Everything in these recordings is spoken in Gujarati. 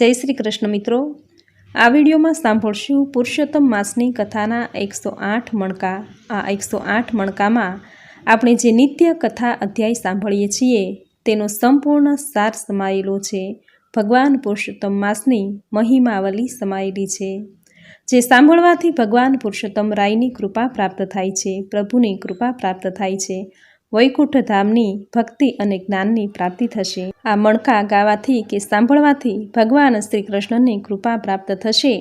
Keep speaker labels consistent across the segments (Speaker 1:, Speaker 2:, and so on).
Speaker 1: જય શ્રી કૃષ્ણ મિત્રો. આ વિડીયોમાં સાંભળશું પુરુષોત્તમ માસની કથાના એકસો આઠ મણકા. આ એકસો આઠ મણકામાં આપણે જે નિત્ય કથા અધ્યાય સાંભળીએ છીએ, તેનો સંપૂર્ણ સાર સમાયેલો છે. ભગવાન પુરુષોત્તમ માસની મહિમાવલી સમાયેલી છે. જે સાંભળવાથી ભગવાન પુરુષોત્તમ રાયની કૃપા પ્રાપ્ત થાય છે, પ્રભુની કૃપા પ્રાપ્ત થાય છે. વૈકુંઠ ધામની ભક્તિ અને જ્ઞાનની પ્રાપ્તિ થશે. આ મણકા ગાવાથી કે સાંભળવાથી ભગવાન શ્રી કૃષ્ણની કૃપા પ્રાપ્ત થશે.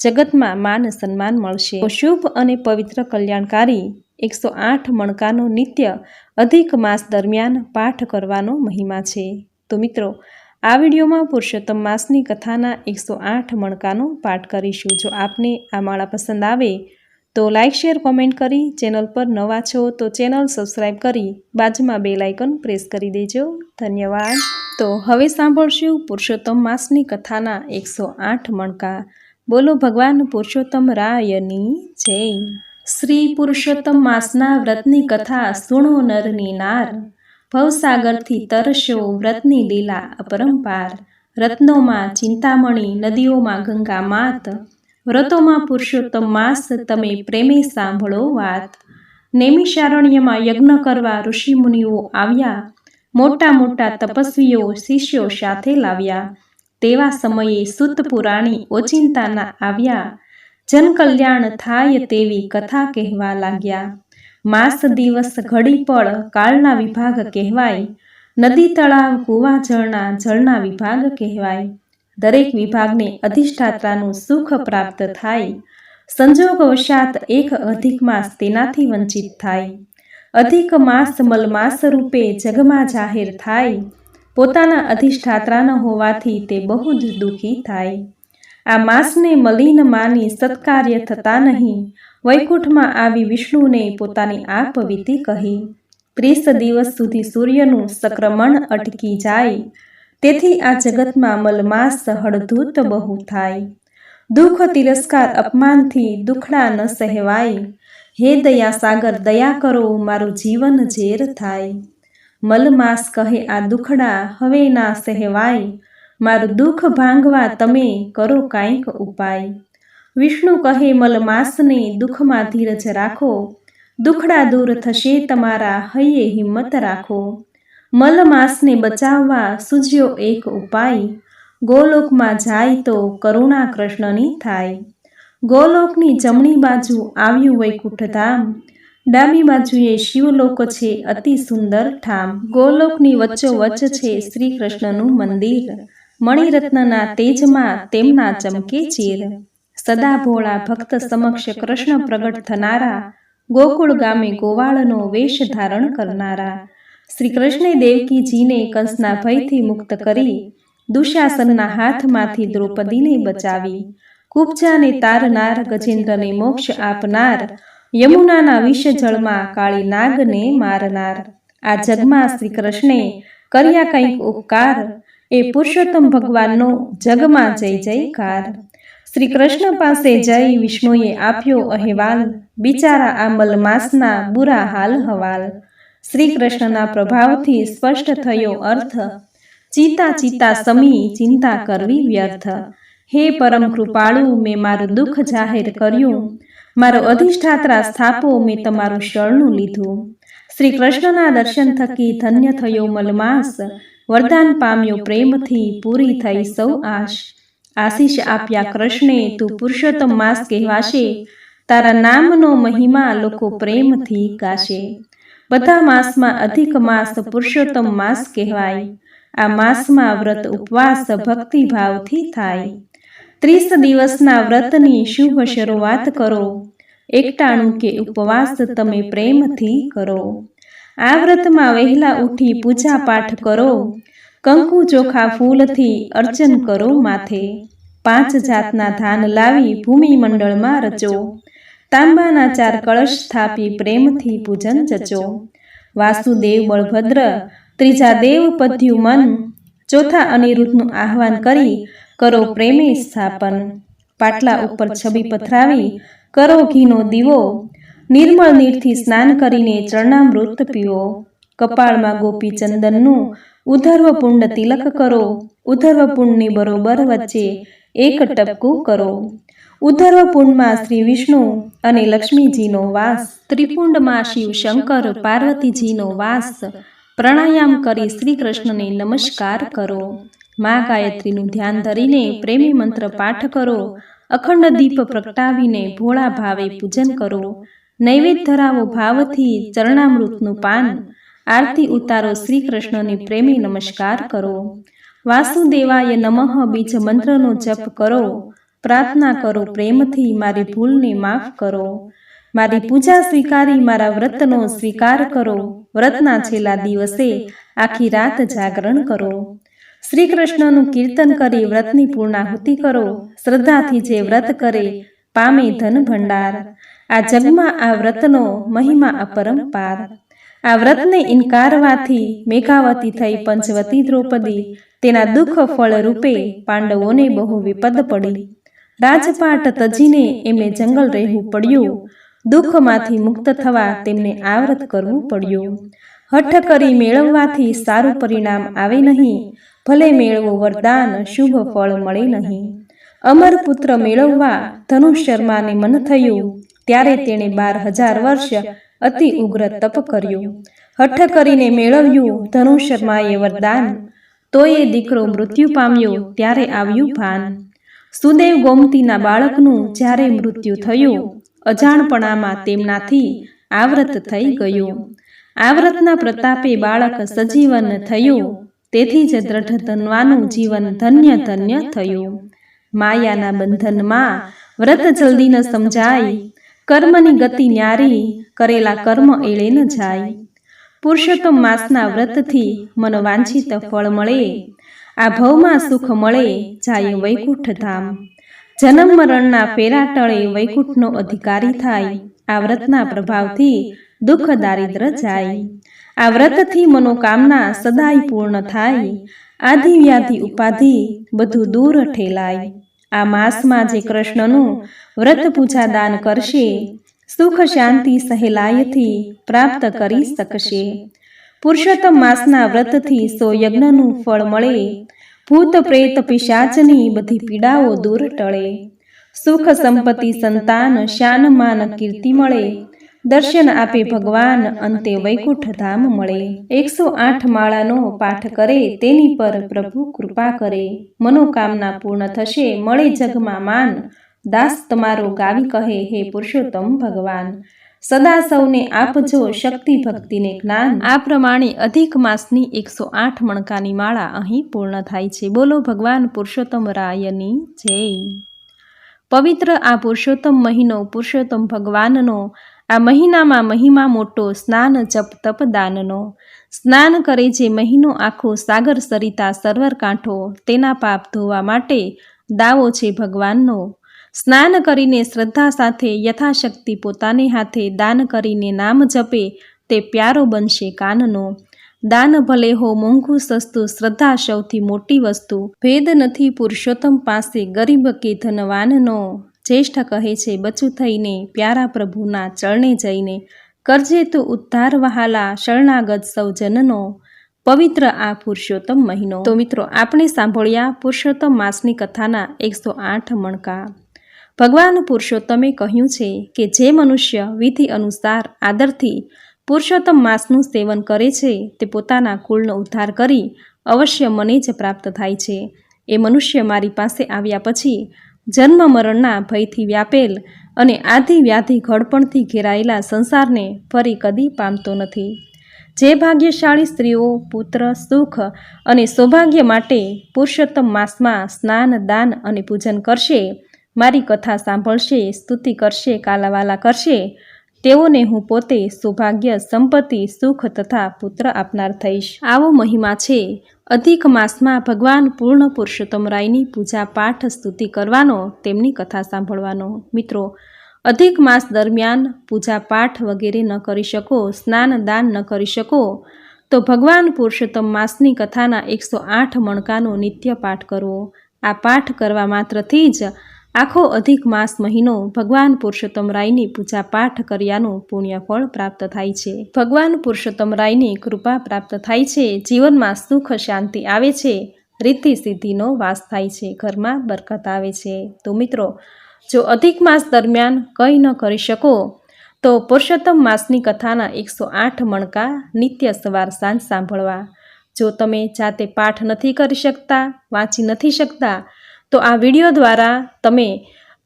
Speaker 1: જગતમાં માન સન્માન મળશે. શુભ અને પવિત્ર કલ્યાણકારી એકસો આઠ મણકાનો નિત્ય અધિક માસ દરમિયાન પાઠ કરવાનો મહિમા છે. તો મિત્રો, આ વિડીયોમાં પુરુષોત્તમ માસની કથાના એકસો આઠ મણકાનો પાઠ કરીશું. જો આપને આ માળા પસંદ આવે તો લાઇક શેર કોમેન્ટ કરી ચેનલ પર નવા છો તો ચેનલ સબસ્ક્રાઈબ કરી બાજુમાં બે લાઇકન પ્રેસ કરી દેજો. ધન્યવાદ. તો હવે સાંભળશું પુરુષોત્તમ માસની કથાના એકસો આઠ મણકા. બોલો ભગવાન પુરુષોત્તમ રાયની જય. શ્રી પુરુષોત્તમ માસના વ્રતની કથા સુણો નરની નાર. ભવસાગરથી તરશો વ્રતની લીલા અપરંપાર. રત્નોમાં ચિંતામણી, નદીઓમાં ગંગા માત. વ્રતોમાં પુરુષોત્તમ માસ, તમે પ્રેમે સાંભળો વાત. નૈમિષારણ્યમાં યજ્ઞ કરવા ઋષિમુનિઓ આવ્યા. મોટા મોટા તપસ્વીઓ શિષ્યો સાથે લાવ્યા. તેવા સમયે સુત પુરાણી ઓચિંતાના આવ્યા. જનકલ્યાણ થાય તેવી કથા કહેવા લાગ્યા. માસ દિવસ ઘડી પળ કાળના વિભાગ કહેવાય. નદી તળાવ, કુવા જળના જળના વિભાગ કહેવાય. દરેક વિભાગને અધિષ્ઠાત્રાનું સુખ પ્રાપ્ત થાય. સંજોગવશાત એક અધિક માસ તેનાથી વંચિત થાય. અધિક માસ મલમાસ રૂપે જગમાં જાહેર થાય. પોતાના અધિષ્ઠાત્રા ન હોવાથી તે બહુ જ દુઃખી થાય. આ માસને મલિન માની સત્કાર્ય થતા નહીં. વૈકુંઠમાં આવી વિષ્ણુને પોતાની આપ વીતી કહી. ત્રીસ દિવસ સુધી સૂર્યનું સંક્રમણ અટકી જાય. તેથી આ જગતમાં મલમાસ હળધૂત બહુ થાય. દુઃખ, તિરસ્કાર, અપમાનથી દુખડા ન સહેવાય. હે દયા સાગર, દયા કરો, મારું જીવન ઝેર થાય. મલમાસ કહે આ દુખડા, હવે ના સહેવાય. મારું દુઃખ ભાંગવા તમે કરો કાંઈક ઉપાય. વિષ્ણુ કહે મલમાસને દુઃખમાં ધીરજ રાખો. દુખડા દૂર થશે, તમારા હૈયે હિંમત રાખો. મલમાસને બચાવવા સૂજ્યો એક ઉપાય. ગોલોકમાં જાય તો કરુણા કૃષ્ણની થાય. ગોલોકની જમણી બાજુ આવ્યું વૈકુંઠ ધામ ડાબી બાજુએ શિવલોક છે, અતિ સુંદર ઠામ. ગોલોકની વચ્ચોવચ્ચ છે શ્રી કૃષ્ણનું મંદિર. મણિરત્નના તેજમાં તેમના ચમકે ચીર. સદા ભોળા ભક્ત સમક્ષ કૃષ્ણ પ્રગટ થનારા. ગોકુળ ગામે ગોવાળનો વેશ ધારણ કરનારા. શ્રી કૃષ્ણે દેવકીજીને કંસના ભયથી મુક્ત કરી દુશાસનના હાથમાંથી દ્રૌપદીને બચાવી. કુબજાને તારનાર, ગજેન્દ્રને મોક્ષ આપનાર, યમુનાના વિષ જળમાં કાળી નાગને મારનાર. આ જગમાં શ્રી કૃષ્ણે કર્યા કંઈક ઉપકાર, એ પુરુષોત્તમ ભગવાનનો જગમાં જય જયકાર. શ્રી કૃષ્ણ પાસે જઈ વિષ્ણુએ આપ્યો અહેવાલ, બિચારા આ મલમાસના બુરા હાલ હવાલ. શ્રી કૃષ્ણના પ્રભાવથી સ્પષ્ટ થયો અર્થ. ચિતા ચિતા સમી ચિંતા કરવી વ્યર્થ. હે પરમ કૃપાળુ, મેં મારું દુઃખ જાહેર કર્યું. મારો અધિષ્ઠાત્રા સ્થાપો, મેં તમારું શરણું લીધું. શ્રી કૃષ્ણના દર્શન થકી ધન્ય થયો મલમાસ. વરદાન પામ્યો પ્રેમથી પૂરી થઈ સૌ આશ. આશીષ આપ્યા કૃષ્ણે, તું પુરુષોત્તમ માસ કહેવાશે. તારા નામનો મહિમા લોકો પ્રેમથી ગાશે. બધા માસમાં અધિક માસ પુરુષોત્તમ માસ કહેવાય. આ માસમાં વ્રત ઉપવાસ ભક્તિભાવથી થાય. ત્રીસ દિવસના વ્રતની શુભ શરૂઆત કરો. એકટાણું કે ઉપવાસ તમે પ્રેમથી કરો. આ વ્રતમાં વહેલા ઉઠી પૂજા પાઠ કરો. કંકુ ચોખા ફૂલથી અર્ચન કરો માથે. પાંચ જાતના ધાન લાવી ભૂમિ મંડળમાં રચો. તાંબાના ચાર કળશ સ્થાપી પ્રેમથી પૂજન જચો વાસુદેવ બળભદ્ર ત્રીજા દેવ પધ્યું મન ચોથા અનિરુદ્ધનું આહવાન કરી કરો પ્રેમે સ્થાપન. પાટલા ઉપર છબી પથરાવી કરો ઘીનો દીવો. નિર્મળ નીરથી સ્નાન કરીને ચરણામૃત પીવો. કપાળમાં ગોપી ચંદનનું ઉધર્વપુંડ તિલક કરો. ઉધર્વપુંડની બરોબર વચ્ચે એક ટપકું કરો. ઉધર્વ પુંડમાં શ્રી વિષ્ણુ અને લક્ષ્મીજીનો વાસ ત્રિપુંડમાં શિવ શંકર, પાર્વતીજીનો વાસ. પ્રાણાયામ કરી શ્રી કૃષ્ણને નમસ્કાર કરો. મા ગાયત્રીનું ધ્યાન ધરીને પ્રેમી મંત્ર પાઠ કરો. અખંડ દીપ પ્રગટાવીને ભોળા ભાવે પૂજન કરો. નૈવેદ્ય ધરાવો ભાવથી ચરણામૃતનું પાન. આરતી ઉતારો શ્રી કૃષ્ણને પ્રેમી નમસ્કાર કરો. વાસુદેવાય નમઃ બીજ મંત્રનો જપ કરો. પ્રાર્થના કરો, પ્રેમથી મારી ભૂલને માફ કરો. મારી પૂજા સ્વીકારી, મારા વ્રતનો સ્વીકાર કરો. વ્રતના છેલ્લા દિવસે આખી રાત જાગરણ કરો. શ્રી કૃષ્ણનું કીર્તન કરી વ્રતની પૂર્ણાહુતિ કરો. શ્રદ્ધાથી જે વ્રત કરે, પામે ધન ભંડાર. આ જગમાં આ વ્રતનો મહિમા અપરંપાર. આ વ્રતને ઇનકારવાથી મેઘાવતી થઈ પંચવતી દ્રૌપદી, તેના દુઃખ ફળ રૂપે પાંડવોને બહુ વિપદ પડી. રાજપાટ તજીને એમને જંગલ રહેવું પડ્યું. દુઃખમાંથી મુક્ત થવા તેમને આવ્રત કરવું પડ્યું. હઠ કરી મેળવવાથી સારું પરિણામ આવે નહીં. ભલે મેળવો વરદાન, શુભ ફળ મળે નહીં. અમર પુત્ર મેળવવા ધનુષ શર્માને મન થયું. ત્યારે તેણે બાર હજાર વર્ષ અતિ ઉગ્ર તપ કર્યું. હઠ કરીને મેળવ્યું ધનુષ શર્માએ વરદાન. તોય દીકરો મૃત્યુ પામ્યો, ત્યારે આવ્યું ભાન. સુદેવ ગોમતીના બાળકનું જ્યારે મૃત્યુ થયું, અજાણપણામાં તેમનાથી આવ્રત થઈ ગયું. આવ્રતના પ્રતાપે બાળક સજીવન થયું, તેથી જ દ્રઢ ધનવાનું જીવન ધન્ય ધન્ય થયું. માયાના બંધનમાં વ્રત જલ્દી ન સમજાય, કર્મની ગતિ ન્યારી, કરેલા કર્મ એળે ન જાય. પુરુષોત્તમ માસના વ્રતથી મન વાંછિત ફળ મળે આ ભવમાં સુખ મળે જાય વૈકુંઠ ધામ જન્મ મરણના ફેરા ટળે વૈકુંઠનો અધિકારી થાય. આ વ્રતના પ્રભાવથી દુઃખ દારિદ્ર જાય. આ વ્રતથી મનોકામના સદાય પૂર્ણ થાય. આધિ વ્યાધિ ઉપાધિ બધું દૂર ઠેલાય. આ માસમાં જે કૃષ્ણનું વ્રત પૂજા દાન કરશે, સુખ શાંતિ સહેલાયથી પ્રાપ્ત કરી શકશે. પુરુષોત્તમ માસના વ્રતથી સો યજ્ઞનું ફળ મળે. ભૂત, પ્રેત, પિશાચની બધી પીડાઓ દૂર ટળે. સુખ સંપત્તિ, સંતાન, શાન, માન, કીર્તિ મળે. દર્શન આપે ભગવાન, અંતે વૈકુંઠ ધામ મળે. એકસો આઠ માળાનો પાઠ કરે તેની પર પ્રભુ કૃપા કરે. મનોકામના પૂર્ણ થશે, મળે જગમાં માન. દાસ તમારો ગાવી કહે, હે પુરુષોત્તમ ભગવાન. સદા સૌને આપજો શક્તિ ભક્તિને જ્ઞાન. આ પ્રમાણે અધિક માસની એકસો આઠ મણકાની માળા અહીં પૂર્ણ થાય છે. બોલો ભગવાન પુરુષોત્તમ રાયની જય. પવિત્ર આ પુરુષોત્તમ મહિનો પુરુષોત્તમ ભગવાનનો આ મહિનામાં મહિમા મોટો સ્નાન જપ તપ દાનનો. સ્નાન કરે જે મહિનો આખો સાગર સરિતા સર્વર કાંઠો તેના પાપ ધોવા માટે દાવો છે ભગવાનનો. સ્નાન કરીને શ્રદ્ધા સાથે યથાશક્તિ પોતાને હાથે દાન કરીને નામ જપે તે પ્યારો બનશે કાનનો. દાન ભલે હો મોંઘું સસ્તું, શ્રદ્ધા સૌથી મોટી વસ્તુ. ભેદ નથી પુરુષોત્તમ પાસે ગરીબ કે ધનવાનનો. જ્યેષ્ઠ કહે છે, બચું થઈને પ્યારા પ્રભુના ચરણે જઈને. કરજે તો ઉદ્ધાર વહાલા શરણાગત સૌ જનનો. પવિત્ર આ પુરુષોત્તમ મહિનો. તો મિત્રો, આપણે સાંભળ્યા પુરુષોત્તમ માસની કથાના એકસો આઠ મણકા. ભગવાન પુરુષોત્તમે કહ્યું છે કે જે મનુષ્ય વિધિ અનુસાર આદરથી પુરુષોત્તમ માસનું સેવન કરે છે, તે પોતાના કુળનો ઉદ્ધાર કરી અવશ્ય મને જ પ્રાપ્ત થાય છે. એ મનુષ્ય મારી પાસે આવ્યા પછી જન્મ મરણના ભયથી વ્યાપેલ અને આધિ વ્યાધિ ઘડપણથી ઘેરાયેલા સંસારને ફરી કદી પામતો નથી. જે ભાગ્યશાળી સ્ત્રીઓ, પુત્ર, સુખ અને સૌભાગ્ય માટે પુરુષોત્તમ માસમાં સ્નાન, દાન અને પૂજન કરશે મારી કથા સાંભળશે, સ્તુતિ કરશે, કાલાવાલા કરશે. તેઓને હું પોતે સૌભાગ્ય, સંપત્તિ, સુખ તથા પુત્ર આપનાર થઈશ. આવો મહિમા છે. અધિક માસમાં ભગવાન પૂર્ણ પુરુષોત્તમ રાયની પૂજા પાઠ, સ્તુતિ કરવાનો, તેમની કથા સાંભળવાનો. મિત્રો, અધિક માસ દરમિયાન પૂજા પાઠ વગેરે ન કરી શકો, સ્નાન દાન ન કરી શકો, તો ભગવાન પુરુષોત્તમ માસની કથાના એકસો આઠ મણકાનો નિત્ય પાઠ કરવો. આ પાઠ કરવા માત્રથી જ આખો અધિક માસ મહિનો ભગવાન પુરુષોત્તમ રાયની પૂજા પાઠ કર્યાનું પુણ્યફળ પ્રાપ્ત થાય છે. ભગવાન પુરુષોત્તમ રાયની કૃપા પ્રાપ્ત થાય છે. જીવનમાં સુખ શાંતિ આવે છે. રીતિ સિદ્ધિનો વાસ થાય છે. ઘરમાં બરકત આવે છે. તો મિત્રો, જો અધિક માસ દરમિયાન કંઈ ન કરી શકો, તો પુરુષોત્તમ માસની કથાના એકસો આઠ મણકા નિત્ય સવાર સાંજ સાંભળવા. જો તમે જાતે પાઠ નથી કરી શકતા, વાંચી નથી શકતા તો આ વીડિયો દ્વારા તમે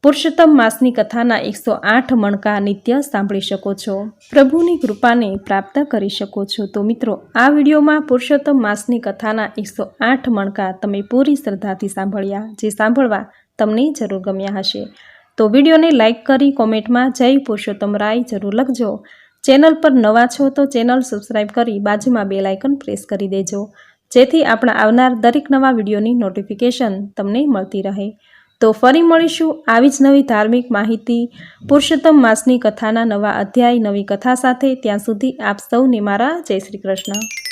Speaker 1: પુરુષોત્તમ માસની કથાના એકસો આઠ મણકા નિત્ય સાંભળી શકો છો. પ્રભુની કૃપાને પ્રાપ્ત કરી શકો છો. તો મિત્રો, આ વિડીયોમાં પુરુષોત્તમ માસની કથાના એકસો આઠ મણકા તમે પૂરી શ્રદ્ધાથી સાંભળ્યા, જે સાંભળવા તમને જરૂર ગમ્યા હશે. તો વિડીયોને લાઇક કરી કોમેન્ટમાં જય પુરુષોત્તમ રાય જરૂર લખજો. ચેનલ પર નવા છો તો ચેનલ સબસ્ક્રાઈબ કરી બાજુમાં બે લાઇકન પ્રેસ કરી દેજો. જેથી આપણા આવનાર દરેક નવા વિડીયોની નોટિફિકેશન તમને મળતી રહે. તો ફરી મળીશું આવી જ નવી ધાર્મિક માહિતી, પુરુષોત્તમ માસની કથાના નવા અધ્યાય, નવી કથા સાથે. ત્યાં સુધી આપ સૌને મારા જય શ્રી કૃષ્ણ.